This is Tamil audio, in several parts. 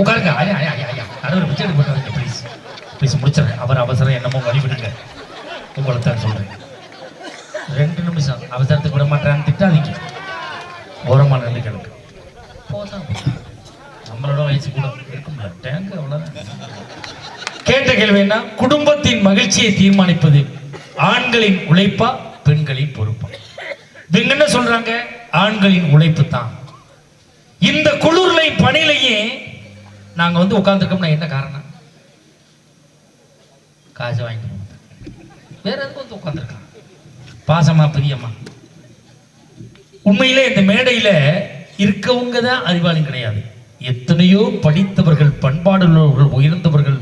உட்காருங்க ஐயா ஐயா ஐயா ஐயா. நடுவர் பிச்சை போட்டு ப்ளீஸ் ப்ளீஸ் முடிச்சிடுறேன் அவர் அவசரம் என்னமோ வழிபடுங்க உங்களை தான் சொல்றேன். ரெண்டு நிமிஷம் அவசரத்துக்கு விட மாட்டேன்னு திட்டாதீங்க. ஓரமாக நின்று கிடக்கு போதான் நம்மளோட வயசு கூட இருக்கும்ல. டேங்க் அவ்வளோதான் கேட்ட கேள்வி என்ன? குடும்பத்தின் மகிழ்ச்சியை தீர்மானிப்பது ஆண்களின் உழைப்பா பெண்களின் பொறுப்பா? இவங்க என்ன சொல்றாங்க? ஆண்களின் உழைப்பு தான். இந்த குளிர்லை பணியிலேயே நாங்க வந்து உட்கார்ந்துருக்கோம்னா என்ன காரணம்? காசு வாங்கி வேற எதுக்கு வந்து உட்காந்துருக்கான் பாசமா பிரியமா. உண்மையிலே இந்த மேடையில இருக்கவங்க தான் அறிவாளி கிடையாது. எத்தனையோ படித்தவர்கள் பண்பாடுள்ளவர்கள் உயர்ந்தவர்கள்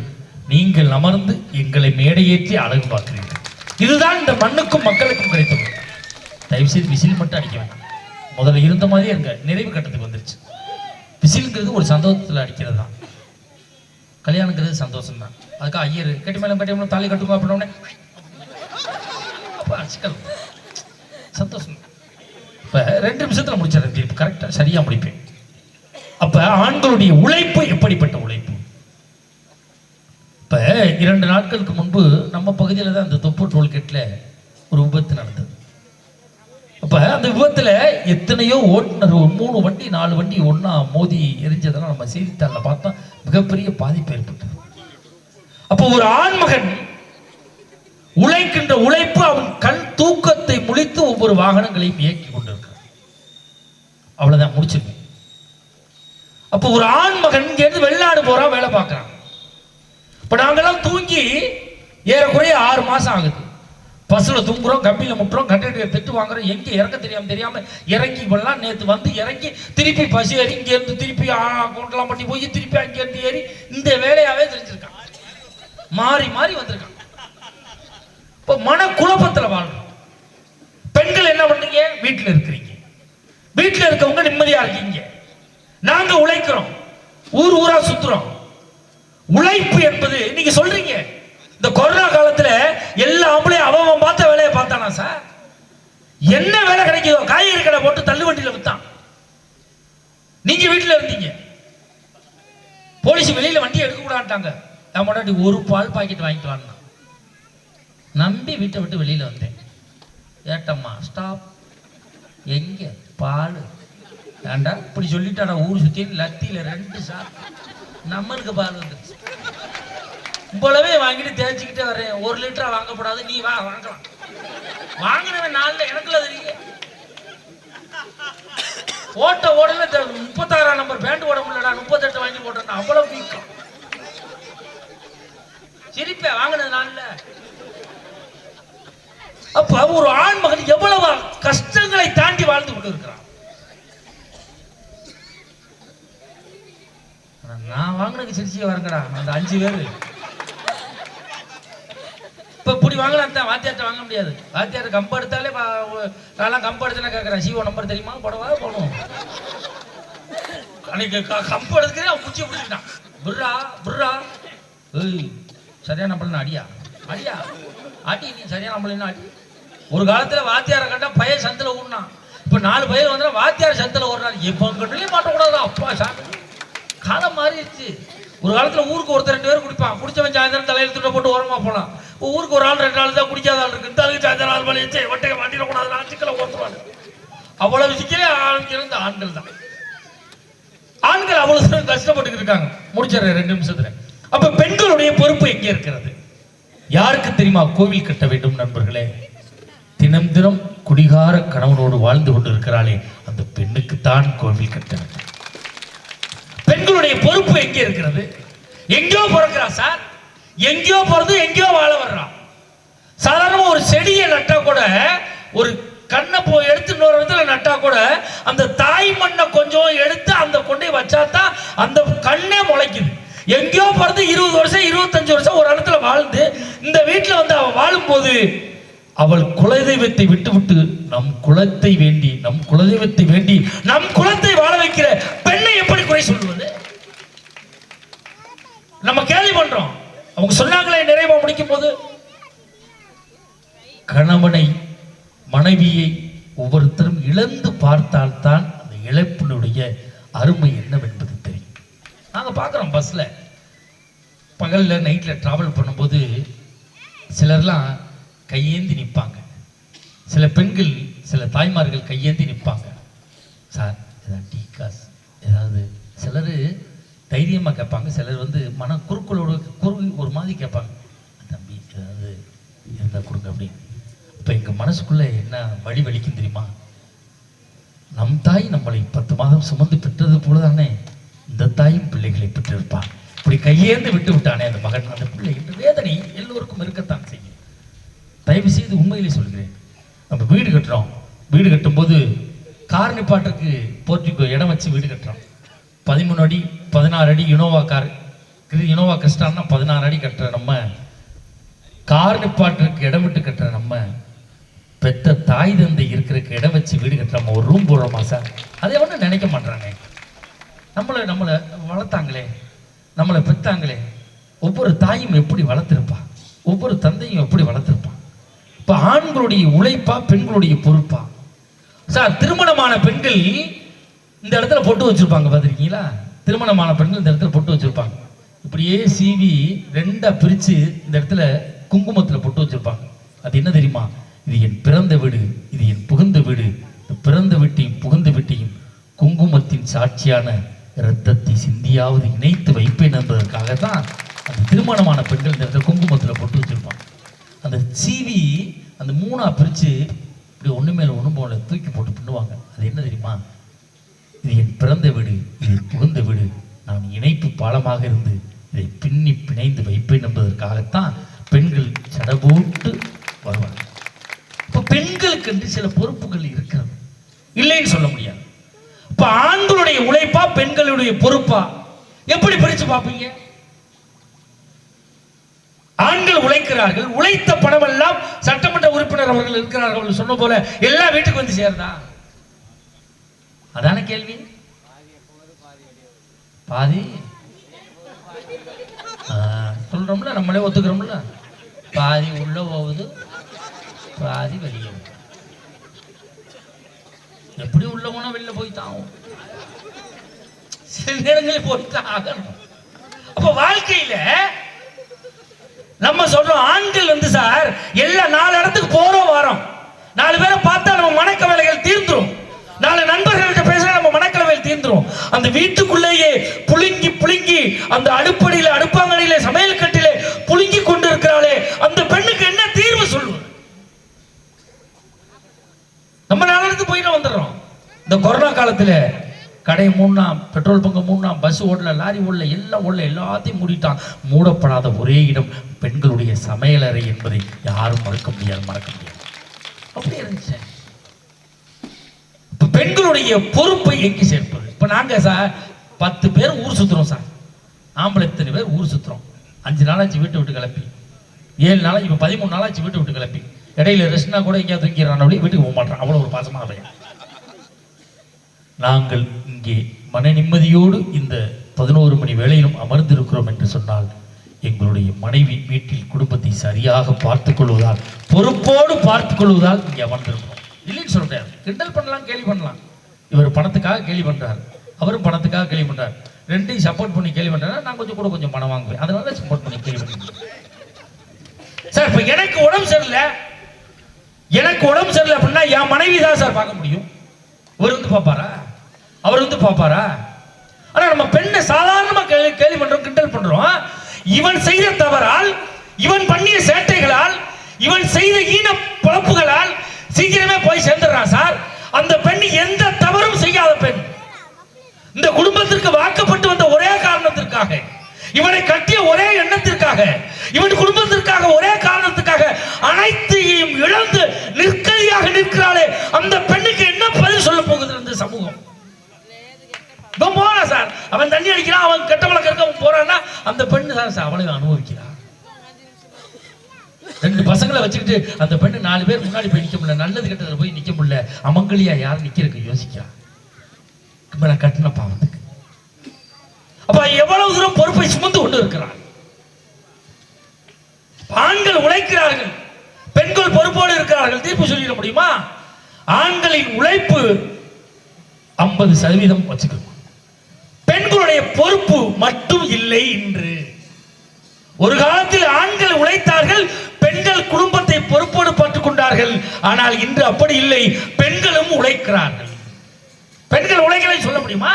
நீங்கள் அமர்ந்து எங்களை மேடையேற்றி அழகு பார்க்கிறீர்கள். இதுதான் இந்த மண்ணுக்கும் மக்களுக்கும் கிடைத்தது. தயவு செய்து விசில் மட்டும் அடிக்க வேண்டாம். முதல்ல இருந்த மாதிரியே இருங்க. நிறைவு கட்டத்துக்கு வந்துருச்சு. விசிலுங்கிறது ஒரு சந்தோஷத்தில் அடிக்கிறது தான் கல்யாணங்கிறது சந்தோஷம் தான் அதுக்காக ஐயர் கட்டி மேலும் கட்டி மேலும் தாலி கட்டுங்க அப்படின்னே சந்தோஷம். இப்போ ரெண்டு நிமிஷத்தில் முடிச்சிடறேன் தீர்ப்பு கரெக்டாக சரியாக முடிப்பேன். அப்போ ஆண்களுடைய உழைப்பு எப்படிப்பட்ட உழைப்பு? இப்போ இரண்டு நாட்களுக்கு முன்பு நம்ம பகுதியில் தான் அந்த தொப்பு டோல்கேட்டில் ஒரு விபத்து நடந்தது. அப்போ அந்த விபத்தில் எத்தனையோ ஓட்டுநர் ஒரு மூணு வண்டி நாலு வண்டி ஒன்றா மோதி எரிஞ்சதெல்லாம் நம்ம செய்தித்தாளில் பார்த்தா மிகப்பெரிய பாதிப்பு ஏற்பட்டது. அப்போ ஒரு ஆண்மகன் உழைக்கின்ற உழைப்பு அவன் கண் தூக்கத்தை முழித்து ஒவ்வொரு வாகனங்களையும் இயக்கி கொண்டிருக்கிறான். அவ்வளவுதான் முடிச்சிருக்கேன் அப்போ ஒரு ஆண் மகன் இங்கேருந்து வெளிநாடு போறான் வேலை பார்க்கறான். இப்ப நாங்கெல்லாம் தூங்கி ஏறக்குறைய ஆறு மாசம் ஆகுது. பஸ்ஸில் தூங்குறோம் கம்பியில் முட்டுறோம் கண்டக்டர் திட்டு வாங்குறோம் எங்கே இறங்க தெரியாம தெரியாமல் இறங்கி பண்ணலாம் நேற்று வந்து இறங்கி திருப்பி பஸ் ஏறி இங்கேருந்து திருப்பி கொண்டலாம் பண்ணி போய் திருப்பி அங்கேருந்து ஏறி இந்த வேலையாகவே தெரிஞ்சிருக்கான். மாறி மாறி வந்திருக்கான். இப்போ மன குழப்பத்தில் வாழ்றோம். பெண்கள் என்ன பண்ணுறீங்க வீட்டில் இருக்கிறீங்க. வீட்டில் இருக்கவங்க நிம்மதியாக இருக்கீங்க. நாங்கள் உழைக்கிறோம். ஊர் ஊரா சுத்துறோம். உழைப்பு என்பது நீங்க சொல்றீங்க இந்த கொரோனா காலத்துல எல்லா ஆம்பளையும் அவன் அவன் பார்த்த வேலையை பார்த்தானா சார் என்ன வேலை கிடைக்குதோ காய்கறி கடை போட்டு தள்ளு வண்டியில வித்தான். நீங்க வீட்டுல இருந்தீங்க. போலீஸ் வெளியில வண்டி எடுக்க கூடாட்டாங்க நான் முன்னாடி ஒரு பால் பாக்கெட் வாங்கிட்டு வாங்கினான் நம்பி வீட்டை விட்டு வெளியில வந்தேன். ஏட்டம்மா ஸ்டாப் எங்க? பால். ஏண்டா இப்படி சொல்லிட்டாடா ஊர் சுத்தி லத்தியில ரெண்டு சார். நம்மளுக்கு பால் வந்துருச்சு. இவ்வளவே வாங்கிட்டு தேய்ச்சிக்கிட்டே வர்றேன் ஒரு லிட்டரா வாங்கக்கூடாது. நீ வா வாங்கலாம். வாங்கினவன் நாள்ல எனக்குல தெரியும் ஓட்ட உடனே முப்பத்தாறாம் நம்பர் பேண்ட் ஓட முடியலடா முப்பத்தெட்டு வாங்கி போட்டேன் அவ்வளவு வீக்கம். சிரிப்பேன் வாங்கினது நாள்ல. அப்ப ஒரு ஆண் மகன் எவ்வளவு கஷ்டங்களை தாண்டி வாழ்ந்து கொண்டு இருக்கிறான் நான் வாங்கினதுக்கு சிரிச்சியே வரங்கடா அந்த அஞ்சு பேர். இப்போ இப்படி வாங்கலாம் தான் வாத்தியார்ட்ட வாங்க முடியாது. வாத்தியார் கம்பு எடுத்தாலே நான்லாம் கம்பு எடுத்துனா கேட்குறேன். சிவோ நம்பர் தெரியுமா? போடவா? போகணும் அன்னைக்கு க- கம்பு எடுத்துக்கிறேன் அவன் குச்சியை பிடிச்சிட்டான் புர்ரா புர்ரா ஏய் சரியான நம்பர் அடியா? அடியா? அடி நீ சரியான நம்பர் அடி. ஒரு காலத்தில் வாத்தியாரை கண்டா பையன் சந்தில் ஊடினான் இப்போ நாலு பையன் வந்தால் வாத்தியார் சந்தில் ஓடுறாரு இப்போ கண்ணுலயும் மாட்டக்கூடாது? அப்பா சாமி காலம் மாறிடுச்சு. ஒரு காலத்தில் ஊருக்கு ஒருத்தர் ரெண்டு பேரும் குடிப்பான். குடிச்சவன் சாயந்தரம் தலையில் துண்டை போட்டு ஓரமா போனான். ஊருக்கு ஒரு ஆள் ரெண்டு ஆள் தான் குடிக்காத ஆள் இருக்கு. இந்த ஆளுக்கு சாயந்தரம் ஆள் பண்ணி வச்சு ஒட்டையை மாட்டிடக்கூடாது நான் சிக்கலை ஓட்டுவாங்க அவ்வளவு சிக்கலே ஆண்கள் ஆண்கள் தான். ஆண்கள் அவ்வளவு தூரம் கஷ்டப்பட்டுக்கிட்டு இருக்காங்க. முடிச்சிடுறேன் ரெண்டு நிமிஷத்துல. அப்ப பெண்களுடைய பொறுப்பு எங்க இருக்கிறது? யாருக்கு தெரியுமா கோவில் கட்ட வேண்டும் நண்பர்களே? தினம் தினம் குடிகார கணவனோடு வாழ்ந்து கொண்டு இருக்கிறாளே அந்த பெண்ணுக்குத்தான் கோவில் கட்ட வேண்டும் பெண்களுடைய பொறுப்பு எங்கே இருக்கிறது? எங்கேயோ பிறக்கிறா சார். எங்கேயோ பிறந்து எங்கேயோ வாழ வர்றான். சாதாரணமாக ஒரு செடியை நட்டா கூட ஒரு கண்ணை போய் எடுத்து இன்னொரு இடத்துல நட்டா கூட அந்த தாய் மண்ணை கொஞ்சம் எடுத்து அந்த கொண்டை வச்சா தான் அந்த கண்ணே முளைக்குது. எங்கேயோ பிறந்து இருபது வருஷம் இருபத்தஞ்சு வருஷம் ஒரு இடத்துல வாழ்ந்து இந்த வீட்டில் வந்து அவள் வாழும்போது அவள் குலதெய்வத்தை விட்டுவிட்டு நம் குலத்தை வேண்டி நம் குலதெய்வத்தை வேண்டி நம் குலத்தை வாழ வைக்கிற பெண்ணை எப்படி குறை சொல்வது? நம்ம கேள்வி பண்றோம். அவங்க சொன்னாங்களே நிறைவா முடிக்கும் போது கணவனை மனைவியை ஒவ்வொருத்தரும் இழந்து பார்த்தால்தான் அந்த இழப்பினுடைய அருமை என்னவென்பது தெரியும். நாங்கள் பார்க்குறோம் பஸ்ஸில் பகலில் நைட்டில் ட்ராவல் பண்ணும்போது சிலர்லாம் கையேந்தி நிற்பாங்க. சில பெண்கள் சில தாய்மார்கள் கையேந்தி நிற்பாங்க. சார் ஏதாவது டீ காசு ஏதாவது? சிலர் தைரியமாக கேட்பாங்க. சிலர் வந்து மன குறுக்களோட குறு ஒரு மாதிரி கேட்பாங்க. தம்பி ஏதாவது இருந்தால் கொடுங்க அப்படின்னு. இப்போ எங்கள் மனசுக்குள்ளே என்ன வழி வலிக்கும் தெரியுமா? நம் தாய் நம்மளை பத்து மாதம் சுமந்து பெற்றது போல தானே இந்த தாயும் பிள்ளைகளை பெற்றிருப்பான் இப்படி கையேந்து விட்டு விட்டானே அந்த மகன். அந்த பிள்ளை என்ற வேதனை எல்லோருக்கும் இருக்கத்தான் செய்யும். தயவு செய்து உண்மையிலே சொல்கிறேன். நம்ம வீடு கட்டுறோம். வீடு கட்டும்போது கார் நிப்பாட்டுக்கு போர்ட்டிக்கோ இடம் வச்சு வீடு கட்டுறோம். பதிமூணு அடி பதினாறு அடி இனோவா கார் இனோவா கஷ்டம்னா பதினாறு அடி கட்டுற நம்ம. கார் நிப்பாட்டுக்கு இடம் விட்டு கட்டுற நம்ம. பெத்த தாய் தந்தை இருக்கிறக்கு இடம் வச்சு வீடு கட்டுறோமா ஒரு ரூம் போடுறோமா சார்? அதை ஒன்றும் நினைக்க மாட்டாங்க நம்மளை நம்மளை வளர்த்தாங்களே. நம்மளை பெத்தாங்களே. ஒவ்வொரு தாயும் எப்படி வளர்த்துருப்பா? ஒவ்வொரு தந்தையும் எப்படி வளர்த்துருப்பா? இப்போ ஆண்களுடைய உழைப்பா பெண்களுடைய பொறுப்பா? சார் திருமணமான பெண்கள் இந்த இடத்துல பொட்டு வச்சுருப்பாங்க பார்த்துருக்கீங்களா? திருமணமான பெண்கள் இந்த இடத்துல பொட்டு வச்சிருப்பாங்க. இப்படியே சீவி ரெண்டா பிரிச்சு இந்த இடத்துல குங்குமத்துல பொட்டு வச்சிருப்பாங்க. அது என்ன தெரியுமா? இது என் பிறந்த வீடு இது என் புகுந்த வீடு. இந்த பிறந்த வீட்டையும் புகுந்த வீட்டையும் குங்குமத்தின் சாட்சியான இரத்தத்தை சிந்தியாவது இணைத்து வைப்பேன் என்பதற்காக தான் அந்த திருமணமான பெண்கள் இந்த இடத்துல குங்குமத்துல பொட்டு வச்சிருப்பாங்க. அந்த சீவி அந்த மூணா பிரிச்சு இப்படி ஒண்ணு மேல ஒண்ணு போல தூக்கி போட்டு பின்னுவாங்க. அது என்ன தெரியுமா? இது என் பிறந்த வீடு இது என் புகுந்த வீடு. நான் இணைப்பு பாலமாக இருந்து இதை பின்னி பிணைந்து வைப்பேன் என்பதற்காகத்தான் பெண்கள் சடபோட்டு வருவாங்க இப்போ பெண்களுக்கு என்று சில பொறுப்புகள் இருக்கிறது. இல்லைன்னு சொல்ல முடியாது. இப்போ ஆண்களுடைய உழைப்பா பெண்களுடைய பொறுப்பா? எப்படி பிரித்து பார்ப்பீங்க? ஆண்கள் உழைக்கிறார்கள் உழைத்த பணம் எல்லாம் சட்டமன்ற உறுப்பினர் அவர்கள் இருக்கிறார்கள் சொன்ன போல எல்லா வீட்டுக்கு வந்து சேருதா அதான கேள்வி? பாதி? சொல்றோம்ல நம்மளே ஒத்துக்கிறோம்ல. பாதி உள்ள போகுது பாதி வெளியே எப்படி உள்ள போனா வெளில போய் தான் ஆகும். சில நேரங்களில் போய்தான் ஆகணும். அப்ப வாழ்க்கையில நம்ம சொல்றோம் ஆண்கள் வந்து சார் எல்லா நாலு இடத்துக்கு போறோம் வரோம். நாலு பேரை பார்த்தா நம்ம மனக்கவலைகள் வேலைகள் தீர்ந்து மனக்கவலைகள் அந்த வீட்டுக்குள்ளேயே புழுங்கி புழுங்கி அந்த அடுப்படியில அடுப்பாங்கடையில சமையல் கட்டிலே புழுங்கி கொண்டு இருக்கிறாளே அந்த பெண்ணுக்கு என்ன தீர்வு சொல்லுவது நம்ம நாளிருந்து போயிட்டு வந்துடுறோம். இந்த கொரோனா காலத்துல கடை மூணாம் பெட்ரோல் பங்கு மூணாம் பஸ் ஓடல லாரி ஓடல எல்லாம் ஓடல எல்லாத்தையும் மூடிட்டான். மூடப்படாத ஒரே இடம் பெண்களுடைய சமையலறை என்பதை யாரும் மறக்க முடியாது மறக்க முடியாது. அப்படி இருந்துச்சு. பெண்களுடைய பொறுப்பை எங்கு சேர்ப்பது? இப்போ நாங்கள் சார் பத்து பேர் ஊர் சுற்றுறோம் சார். ஆம்பளை இத்தனை பேர் ஊர் சுற்றுறோம் அஞ்சு நாளாச்சு வீட்டை விட்டு கிளப்பி. ஏழு நாளாக இப்ப பதிமூணு நாளாச்சு வீட்டை விட்டு கிளப்பி. இடையில ரெஸ்ட்னா கூட எங்கேயாவது தூங்கிறான் அப்படி வீட்டுக்கு போக மாட்டான் அவ்வளோ ஒரு பாசமாக நாங்கள் இங்கே மன நிம்மதியோடு இந்த பதினோரு மணி வேளையிலும் அமர்ந்திருக்கிறோம் என்று சொன்னால் எங்களுடைய மனைவி வீட்டில் குடும்பத்தை சரியாக பார்த்துக் கொள்வதால் பொறுப்போடு பார்த்துக் கொள்வதால் இங்கே அமர்ந்திருக்கிறோம். இல்லைன்னு சொல்றேன் கிண்டல் பண்ணலாம் கேலி பண்ணலாம். இவர் பணத்துக்காக கேலி பண்ணுறாரு அவரும் பணத்துக்காக கேள்வி பண்றாரு. ரெண்டையும் சப்போர்ட் பண்ணி கேள்வி பண்றாரு. நான் கொஞ்சம் கூட கொஞ்சம் பணம் வாங்குவேன். அதனால சப்போர்ட் பண்ணி கேள்வி பண்ணுறேன் சார் இப்ப எனக்கு உடம்பு சரியில்லை. எனக்கு உடம்பு சரியில்லை அப்படின்னா என் மனைவி தான் சார் பார்க்க முடியும். இவர் வந்து பார்ப்பாரா? அவர் வந்து பார்ப்பாரா? ஆனா நம்ம பெண்ணை சாதாரணமா கேள்வி கேள்வி பண்றோம் கிண்டல் பண்றோம். இவன் செய்த தவறால் இவன் பண்ணிய சேட்டைகளால் இவன் செய்த ஈன பழப்புகளால் சீக்கிரமே போய் சேர்ந்துடுறான் சார். அந்த பெண் எந்த இந்த குடும்பத்திற்கு வாக்கப்பட்டு வந்த ஒரே காரணத்திற்காக இவனை கட்டிய ஒரே எண்ணத்திற்காக இவன் குடும்பத்திற்காக ஒரே காரணத்துக்காக அனைத்தையும் இழந்து நிற்கதியாக நிற்கிறாளே அந்த பெண்ணுக்கு என்ன பதில் சொல்ல போகுது இந்த சமூகம்? இவன் போறான் சார். அவன் தண்ணி அடிக்கிறான் அவன் கெட்ட பழக்கம் இருக்க அவன் போறான்னா அந்த பெண்ணு தான் சார் அவளையும் அனுபவிக்கிறான் ரெண்டு பசங்களை வச்சுக்கிட்டு அந்த பெண்ணு நாலு பேர் முன்னாடி போய் நிக்க முடியல நல்லது கெட்டதுல போய் நிக்க முடியல அமங்கலியா யார் நிக்கிறதுக்கு யோசிக்கிறான் மேல கட்டின பாவத்துக்கு. அப்ப எவ்வளவு தூரம் பொறுப்பை சுமந்து கொண்டு இருக்கிறார்? ஆண்கள் உழைக்கிறார்கள். பெண்கள் பொறுப்போடு இருக்கிறார்கள். தீர்ப்பு சொல்லிட முடியுமா? ஆண்களின் உழைப்பு ஐம்பது சதவீதம் வச்சுக்கணும். பெண்களுடைய பொறுப்பு மட்டும் இல்லை இன்று. ஒரு காலத்தில் ஆண்கள் உழைத்தார்கள் பெண்கள் குடும்பத்தை பொறுப்போடு பார்த்துக் கொண்டார்கள். ஆனால் இன்று அப்படி இல்லை. பெண்களும் உழைக்கிறார்கள். பெண்கள் உழைக்கலை சொல்ல முடியுமா?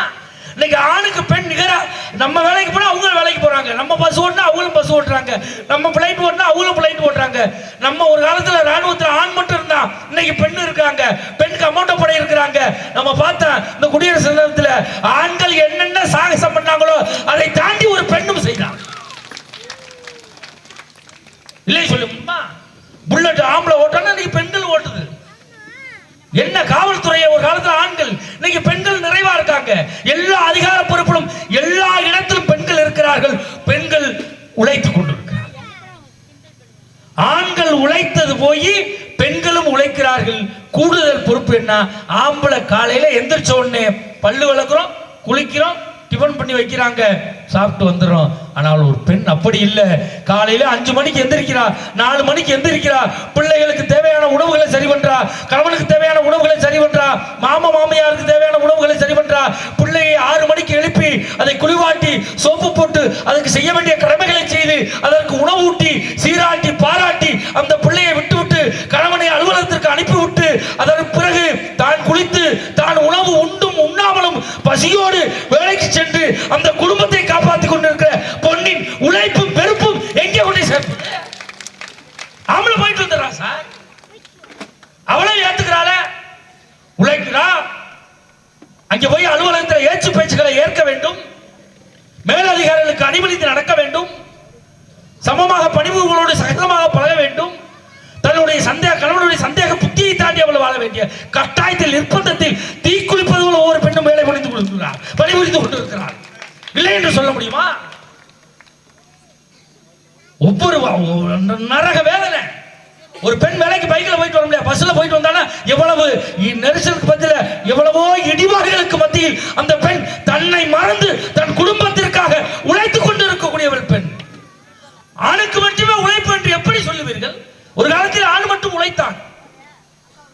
இன்னைக்கு ஆணுக்கு பெண் நிகரா நம்ம வேலைக்கு போனா அவங்க வேலைக்கு போறாங்க. நம்ம பஸ் ஓட்டினா அவங்களும் பஸ் ஓட்டுறாங்க. நம்ம பிளைட் ஓட்டினா அவங்களும் பிளைட் ஓட்டுறாங்க. நம்ம ஒரு காலத்துல ராணுவத்துல ஆண் மட்டும் இருந்தா இன்னைக்கு பெண் இருக்காங்க. பெண் அமௌண்ட் படை இருக்கிறாங்க. நம்ம பார்த்தா இந்த குடியரசு தினத்துல ஆண்கள் என்னென்ன சாகசம் பண்ணாங்களோ அதை தாண்டி ஒரு பெண்ணும் செய்தாங்க இல்லை சொல்லுமா புல்லட் ஆம்பளை ஓட்டோன்னா இன்னைக்கு பெண் என்ன காவல்துறையை ஒரு காலத்துல ஆண்கள் இன்னைக்கு பெண்கள் நிறைவா இருக்காங்க. எல்லா அதிகார பொறுப்பிலும் எல்லா இடத்திலும் பெண்கள் இருக்கிறார்கள். பெண்கள் உழைத்துக் கொண்டிருக்கிறார்கள். ஆண்கள் உழைத்தது போய் பெண்களும் உழைக்கிறார்கள். கூடுதல் பொறுப்பு என்ன? ஆம்பளை காலையில எந்திரிச்ச உடனே பல்லு விளக்குறோம் குளிக்கிறோம் டிஃபன் பண்ணி வைக்கிறாங்க. சாப்பிட்டு வந்துடும் ஆனால் ஒரு பெண் அப்படி இல்லை. காலையில அஞ்சு மணிக்கு எந்திரிக்கிறா நாலு மணிக்கு எந்திரிக்கிறா. பிள்ளைகளுக்கு தேவையான உணவுகளை சரி பண்றா. கணவனுக்கு தேவையான மாமா மாமியாருக்கு தேவையான உணவுகளை சரி பண்றா. பிள்ளையை ஆறு மணிக்கு எழுப்பி அதை குளிவாட்டி சோப்பு போட்டு அதுக்கு செய்ய வேண்டிய கடமைகளை செய்து அதற்கு உணவூட்டி சீராட்டி பாராட்டி அந்த பிள்ளையை விட்டு விட்டு கணவனை அலுவலகத்திற்கு அனுப்பிவிட்டு அதற்கு பிறகு தான் குளித்து தான் உணவு உண்டும் உண்ணாமலும் பசியோடு வேலைக்கு சென்று அந்த குடும்பத்தை காப்பாற்றிக் கொண்டிருக்கிற பொன்னின் உழைப்பும் பெருப்பும் எங்கே கொண்டு சேர்ப்பது ஆம்பளை போயிட்டு வந்துடுறா சார் அவளே ஏத்துக்கிறாள உழைக்கிறா அங்கே போய் அலுவலகத்தில் ஏச்சு பேச்சுக்களை ஏற்க வேண்டும் மேலதிகாரிகளுக்கு அனுமதித்து நடக்க வேண்டும் சமமாக பணிபுரிகளோடு சகஜமாக பழக வேண்டும். தன்னுடைய சந்தேக கணவனுடைய சந்தேக புத்தியை தாண்டி அவள் வாழ வேண்டிய கட்டாயத்தில் நிர்பந்தத்தில் தீக்குளிப்பது போல ஒவ்வொரு பெண்ணும் வேலை புரிந்து கொண்டிருக்கிறார் பணிபுரிந்து கொண்டிருக்கிறார் இல்லை என்று சொல்ல முடியுமா? ஒவ்வொரு நரக வேதனை. ஒரு பெண் வேலைக்கு பைக்கில் போயிட்டு வர முடியாது. பஸ்ஸில் போயிட்டு வந்தானா எவ்வளவு நெரிசலுக்கு பதில எவ்வளவோ இடிபாடுகளுக்கு மத்தியில் அந்த பெண் தன்னை மறந்து தன் குடும்பத்திற்காக உழைத்துக் கொண்டு இருக்கக்கூடியவள் பெண். ஆணுக்கு மட்டுமே உழைப்பு என்று எப்படி சொல்லுவீர்கள்? ஒரு காலத்தில் ஆண் மட்டும் உழைத்தான்.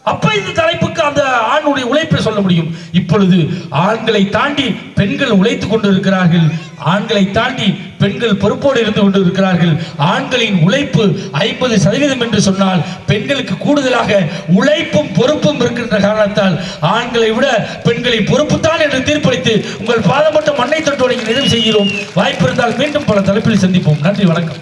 அப்ப இந்த தலைப்புக்கு அந்த ஆணுடைய உழைப்பை சொல்ல முடியும். இப்பொழுது ஆண்களை தாண்டி பெண்கள் உழைத்துக் கொண்டிருக்கிறார்கள். ஆண்களை தாண்டி பெண்கள் பொறுப்போடு இருந்து கொண்டிருக்கிறார்கள். ஆண்களின் உழைப்பு ஐம்பது சதவீதம் என்று சொன்னால் பெண்களுக்கு கூடுதலாக உழைப்பும் பொறுப்பும் இருக்கின்ற காரணத்தால் ஆண்களை விட பெண்களை பொறுப்புத்தான் என்று தீர்ப்பளித்து உங்கள் பாதப்பட்ட மண்ணை தொட்டு நிறைவு செய்கிறோம். வாய்ப்பு இருந்தால் மீண்டும் பல தலைப்பில் சந்திப்போம். நன்றி வணக்கம்.